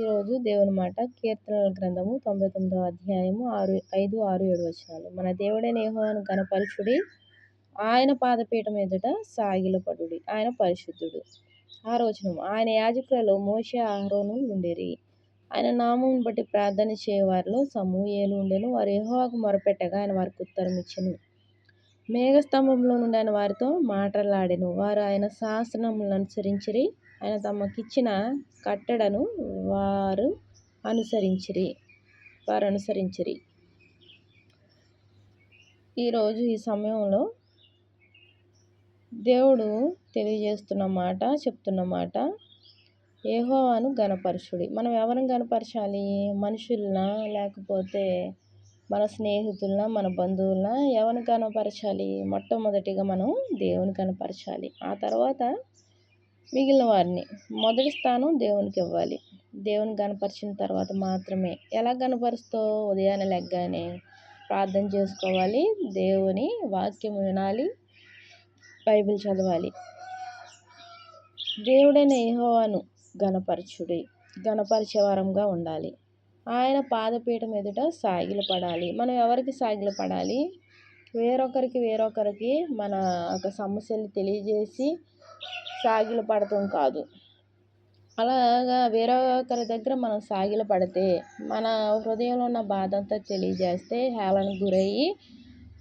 ఈరోజు దేవుని మాట కీర్తనల గ్రంథము తొంభై తొమ్మిదవ అధ్యాయము ఆరు ఐదు ఆరు ఏడు వచ్చినాలు మన దేవుడైన యహోవాను గణపరుషుడి ఆయన పాదపీఠం ఎదుట సాగిలపడుడి. ఆయన పరిశుద్ధుడు. ఆ రోజున ఆయన యాజకులలో మోషే ఆహరోను ఉండేరి. ఆయన నామం బట్టి ప్రార్థన చేయవారిలో సమూహేలు ఉండెను. వారు యహోవాకు మొరపెట్టగా ఆయన వారికి ఉత్తరం ఇచ్చెను. మేఘస్తంభంలో నుండి ఆయన వారితో మాటలాడెను. వారు ఆయన శాసనములను అనుసరించిరి ఆయన తమకిచ్చిన కట్టడను వారు అనుసరించిరి వారు అనుసరించిరి. ఈరోజు ఈ సమయంలో దేవుడు తెలియజేస్తున్న మాట చెప్తున్న మాట ఏహోవాను గణపరుషుడి మనం ఎవరిని గణపరచాలి మనుషుల్నా? లేకపోతే మన స్నేహితులన మన బంధువులన ఎవరిని కనపరచాలి? మొట్టమొదటిగా మనం దేవుని కనపరచాలి. ఆ తర్వాత మిగిలిన వారిని. మొదటి స్థానం దేవునికి ఇవ్వాలి. దేవుని కనపరిచిన తర్వాత మాత్రమే. ఎలా కనపరుస్తావు? ఉదయాన్నే లెగ్గానే ప్రార్థన చేసుకోవాలి. దేవుని వాక్యం వినాలి. బైబిల్ చదవాలి. దేవుడైన యహోవాను గణపరచుడి గణపరిచే వారంగా ఉండాలి. ఆయన పాదపీఠం ఎదుట సాగిలు పడాలి. మనం ఎవరికి సాగిలు పడాలి? వేరొకరికి వేరొకరికి మన ఒక సమస్యలు తెలియజేసి సాగిలు పడటం కాదు. అలాగా వేరొకరి దగ్గర మనం సాగిలు పడితే మన హృదయంలో ఉన్న బాధ అంతా తెలియజేస్తే హేళనకు గురయ్యి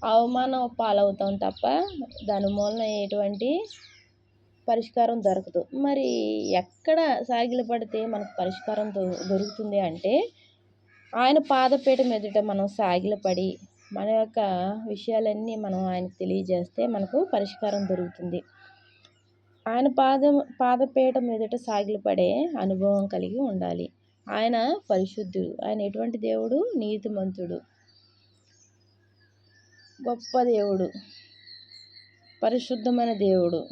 అవమానం పాలవుతాం తప్ప దాని మూలన ఎటువంటి పరిష్కారం దొరకదు. మరి ఎక్కడ సాగిలు పడితే మనకు పరిష్కారం దొరుకుతుంది అంటే ఆయన పాదపీఠం ఎదుట మనం సాగిలపడి మన యొక్క విషయాలన్నీ మనం ఆయనకు తెలియజేస్తే మనకు పరిష్కారం దొరుకుతుంది. ఆయన పాదం పాదపీఠం ఎదుట సాగిలపడే అనుభవం కలిగి ఉండాలి. ఆయన పరిశుద్ధుడు. ఆయన ఎటువంటి దేవుడు? నీతిమంతుడు. గొప్ప దేవుడు. పరిశుద్ధమైన దేవుడు.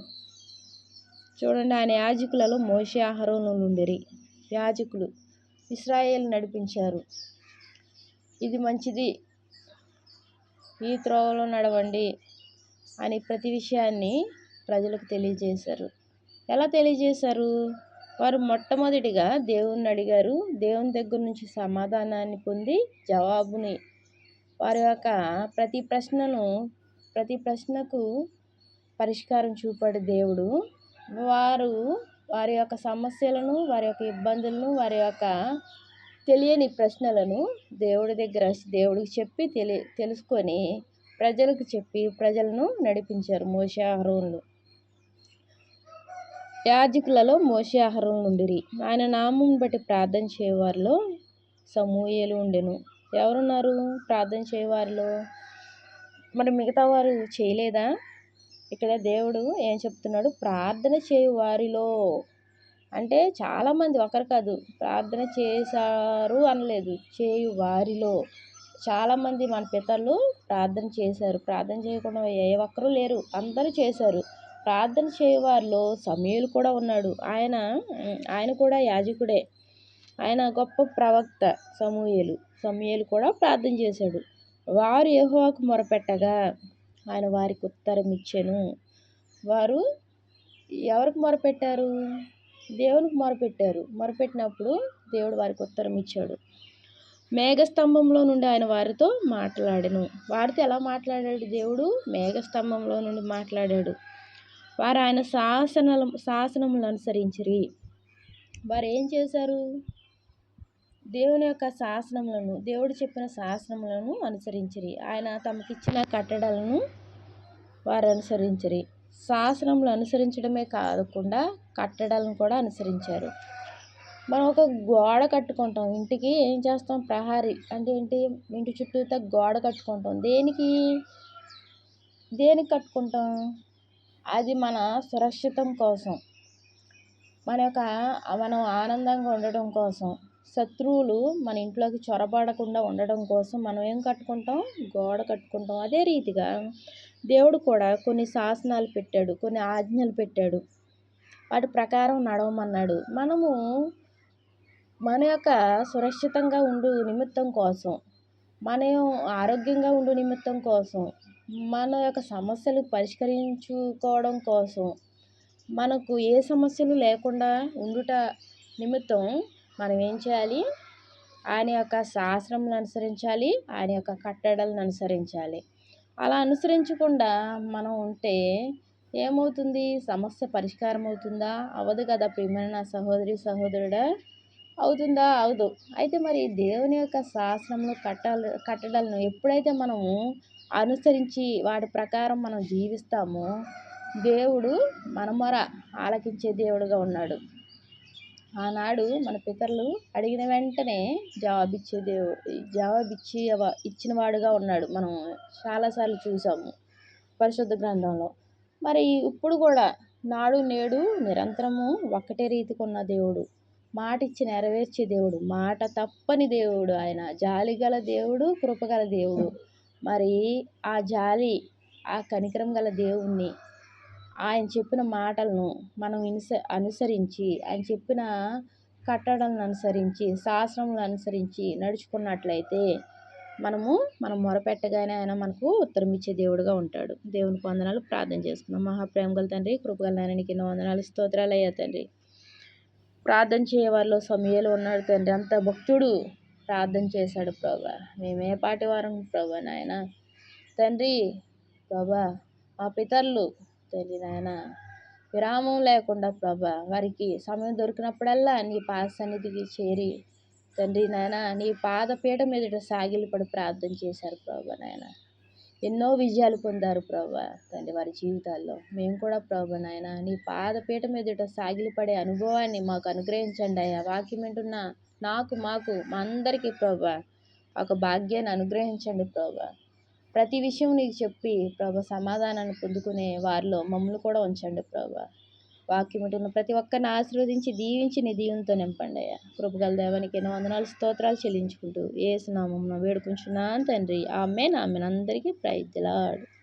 చూడండి ఆయన యాజకులలో మోసే ఆహారంలో ఉండేరి. యాజకులు. ఇస్రాయేల్ నడిపించారు. ఇది మంచిది. ఈ త్రోవలో నడవండి అని ప్రతి విషయాన్ని ప్రజలకు తెలియజేశారు. ఎలా తెలియజేశారు? వారు మొట్టమొదటిగా దేవుణ్ణి అడిగారు. దేవుని దగ్గర నుంచి సమాధానాన్ని పొంది జవాబుని వారి యొక్క ప్రతి ప్రశ్నను ప్రతి ప్రశ్నకు పరిష్కారం చూపడే దేవుడు. వారు వారి యొక్క సమస్యలను వారి యొక్క ఇబ్బందులను వారి యొక్క తెలియని ప్రశ్నలను దేవుడి దగ్గర దేవుడికి చెప్పి తెలి తెలుసుకొని ప్రజలకు చెప్పి ప్రజలను నడిపించారు మోసే అహరోన్లు. యాజకులలో మోసే అహరోన్లు ఉండిరి. ఆయన నామం బట్టి ప్రార్థన చేయవారిలో సమూహలు ఉండెను. ఎవరున్నారు ప్రార్థన చేయవారిలో? మరి మిగతా వారు చేయలేదా? ఇక్కడ దేవుడు ఏం చెప్తున్నాడు? ప్రార్థన చేయు వారిలో. అంటే చాలామంది ఒకరు కాదు ప్రార్థన చేశారు అనలేదు చేయు వారిలో. చాలామంది మన పితరులు ప్రార్థన చేశారు. ప్రార్థన చేయకుండా ఏ ఒక్కరూ లేరు అందరూ చేశారు. ప్రార్థన చేయవారిలో సమీయులు కూడా ఉన్నాడు. ఆయన ఆయన కూడా యాజకుడే. ఆయన గొప్ప ప్రవక్త సమూహలు సమూహలు కూడా ప్రార్థన చేశాడు. వారు యహోవాకు మొరపెట్టగా ఆయన వారికి ఉత్తరం ఇచ్చాను. వారు ఎవరికి మొరపెట్టారు? దేవునికి మొరపెట్టారు. మొరపెట్టినప్పుడు దేవుడు వారికి ఉత్తరం ఇచ్చాడు. మేఘస్తంభంలో నుండి ఆయన వారితో మాట్లాడను. వారితో ఎలా మాట్లాడాడు దేవుడు? మేఘస్తంభంలో నుండి మాట్లాడాడు. వారు ఆయన శాసనల శాసనములు అనుసరించిరి. వారు ఏం చేశారు? దేవుని యొక్క శాసనములను దేవుడు చెప్పిన శాసనములను అనుసరించిరి. ఆయన తమకిచ్చిన కట్టడలను వారు అనుసరించిరి శాసనములు అనుసరించడమే కాకుండా కట్టడాలను కూడా అనుసరించారు. మనం ఒక గోడ కట్టుకుంటాం. ఇంటికి ఏం చేస్తాం? ప్రహారీ అంటే ఏంటి? ఇంటి చుట్టూతో గోడ కట్టుకుంటాం. దేనికి? దేనికి కట్టుకుంటాం? అది మన సురక్షితం కోసం. మన యొక్క మనం ఆనందంగా ఉండడం కోసం. శత్రువులు మన ఇంట్లోకి చొరబడకుండా ఉండడం కోసం మనం ఏం కట్టుకుంటాం? గోడ కట్టుకుంటాం. అదే రీతిగా దేవుడు కూడా కొన్ని శాసనాలు పెట్టాడు కొన్ని ఆజ్ఞలు పెట్టాడు. వాటి ప్రకారం నడవమన్నాడు. మనము మన యొక్క సురక్షితంగా ఉండు నిమిత్తం కోసం మన ఆరోగ్యంగా ఉండు నిమిత్తం కోసం మన యొక్క సమస్యలు పరిష్కరించుకోవడం కోసం మనకు ఏ సమస్యలు లేకుండా ఉండుట నిమిత్తం మనం ఏం చేయాలి? ఆయన యొక్క శాస్త్రంను అనుసరించాలి ఆయన యొక్క కట్టడలను అనుసరించాలి. అలా అనుసరించకుండా మనం ఉంటే ఏమవుతుంది? సమస్య పరిష్కారం అవుతుందా? అవ్వదు కదా ప్రియమైన సహోదరి సహోదరుడా? అవుతుందా? అవదు అయితే మరి దేవుని యొక్క శాస్త్రంలో కట్టాల కట్టడాలను ఎప్పుడైతే మనము అనుసరించి వాటి ప్రకారం మనం జీవిస్తామో దేవుడు మన మొర ఆలకించే దేవుడుగా ఉన్నాడు. ఆనాడు మన పితరులు అడిగిన వెంటనే జవాబిచ్చే దేవుడు జవాబిచ్చి ఇచ్చిన వాడుగా ఉన్నాడు. మనం చాలాసార్లు చూసాము పరిశుద్ధ గ్రంథంలో. మరి ఇప్పుడు కూడా నాడు నేడు నిరంతరము ఒక్కటే రీతికి ఉన్న దేవుడు. మాట ఇచ్చి నెరవేర్చే దేవుడు. మాట తప్పని దేవుడు ఆయన. జాలి గల దేవుడు కృపగల దేవుడు. మరి ఆ జాలి ఆ కనికరం గల దేవుణ్ణి ఆయన చెప్పిన మాటలను మనం ఇనుస అనుసరించి ఆయన చెప్పిన కట్టడలను అనుసరించి శాస్త్రములను అనుసరించి నడుచుకున్నట్లయితే మనము మనం మొరపెట్టగానే ఆయన మనకు ఉత్తరం ఇచ్చే దేవుడుగా ఉంటాడు. దేవునికి వందనాలు ప్రార్థన చేసుకున్నాం మహాప్రేమ గల తండ్రి కృపగల నాయనకి ఎన్నో వందనాలు. స్తోత్రాలు అయ్యా తండ్రి. ప్రార్థన చేయవారిలో సమయాలు ఉన్నాడు తండ్రి. అంత భక్తుడు ప్రార్థన చేశాడు ప్రభా. మేమే పాటి వారం ప్రభా నాయన. తండ్రి ప్రభా మా పితరులు తండ్రి నాయన విరామం లేకుండా ప్రభా వారికి సమయం దొరికినప్పుడల్లా నీ పాద సన్నిధికి చేరి తండ్రి నాయన నీ పాదపీఠ మీద సాగిలపడి ప్రార్థన చేశారు ప్రభా నాయన. ఎన్నో విజయాలు పొందారు ప్రభా తండ్రి వారి జీవితాల్లో. మేము కూడా ప్రభా నాయన నీ పాదపీఠ మీదట సాగిలిపడే అనుభవాన్ని మాకు అనుగ్రహించండి అయ్యా. వాక్యం వింటున్న నాకు మాకు మా అందరికీ ప్రభా ఒక భాగ్యాన్ని అనుగ్రహించండి ప్రభా. ప్రతి విషయం నీకు చెప్పి ప్రభా సమాధానాన్ని పొందుకునే వారిలో మమ్మల్ని కూడా ఉంచండి ప్రభా. వాక్యం ఉంటున్న ప్రతి ఒక్కరిని ఆశీర్వదించి దీవించి నీ దీవెనతో నింపండి అయ్యా. కృపగల దేవానికి ఎన్నో వందనాలు స్తోత్రాలు చెల్లించుకుంటూ ఏసునామం వేడుకుంటున్నాను తండ్రి. ఆమె ఆమె అందరికీ ప్రైజ్లాడు